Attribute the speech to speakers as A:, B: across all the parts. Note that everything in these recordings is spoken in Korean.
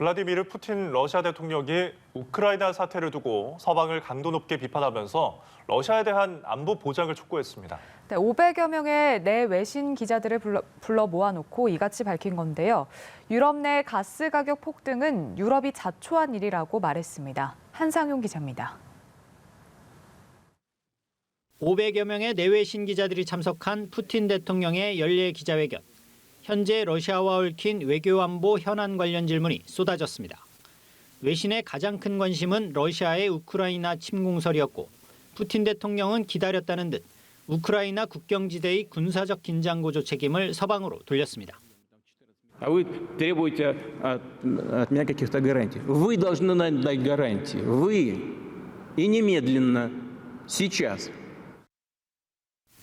A: 블라디미르 푸틴 러시아 대통령이 우크라이나 사태를 두고 서방을 강도 높게 비판하면서 러시아에 대한 안보 보장을 촉구했습니다.
B: 네, 500여 명의 내 외신 기자들을 불러, 불러 모아놓고 이같이 밝힌 건데요. 유럽 내 가스 가격 폭등은 유럽이 자초한 일이라고 말했습니다. 한상용 기자입니다.
C: 500여 명의 내외신 기자들이 참석한 푸틴 대통령의 연례 기자회견. 현재 러시아와 얽힌 외교안보 현안 관련 질문이 쏟아졌습니다. 외신의 가장 큰 관심은 러시아의 우크라이나 침공설이었고 푸틴 대통령은 기다렸다는 듯 우크라이나 국경지대의 군사적 긴장 고조 책임을 서방으로 돌렸습니다.
D: А вы требуете от, от меня каких-то гарантий. Вы должны нам дать гарантии. Вы. И немедленно. Сейчас.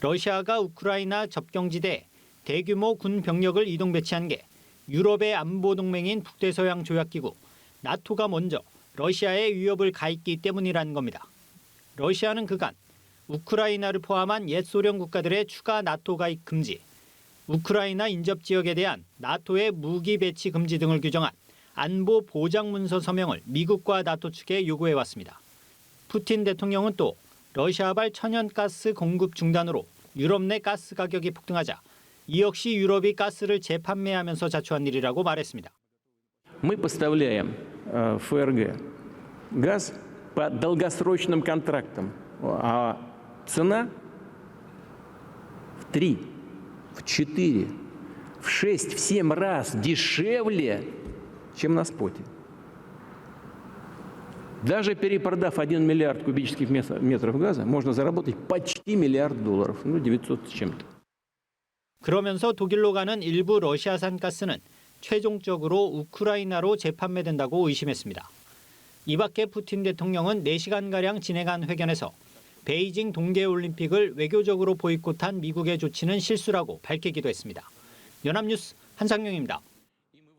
C: 러시아가 우크라이나 접경지대에 대규모 군 병력을 이동 배치한 게 유럽의 안보 동맹인 북대서양 조약기구 나토가 먼저 러시아의 위협을 가했기 때문이라는 겁니다. 러시아는 그간 우크라이나를 포함한 옛 소련 국가들의 추가 나토 가입 금지, 우크라이나 인접 지역에 대한 나토의 무기 배치 금지 등을 규정한 안보 보장 문서 서명을 미국과 나토 측에 요구해 왔습니다. 푸틴 대통령은 또 러시아발 천연가스 공급 중단으로 유럽 내 가스 가격이 폭등하자 이 역시 유럽이 가스를 재판매하면서 자초한 일이라고 말했습니다.
D: Мы поставляем э, ФРГ газ по долгосрочным контрактам. А цена в три, в четыре, в шесть, в семь раз дешевле, чем на споте. Даже перепродав 1 миллиард кубических мес- метров газа, можно заработать почти миллиард долларов, ну 900 с чем-то.
C: 그러면서 독일로 가는 일부 러시아산 가스는 최종적으로 우크라이나로 재판매된다고 의심했습니다. 이 밖에 푸틴 대통령은 4시간가량 진행한 회견에서 베이징 동계올림픽을 외교적으로 보이콧한 미국의 조치는 실수라고 밝히기도 했습니다. 연합뉴스 한상용입니다.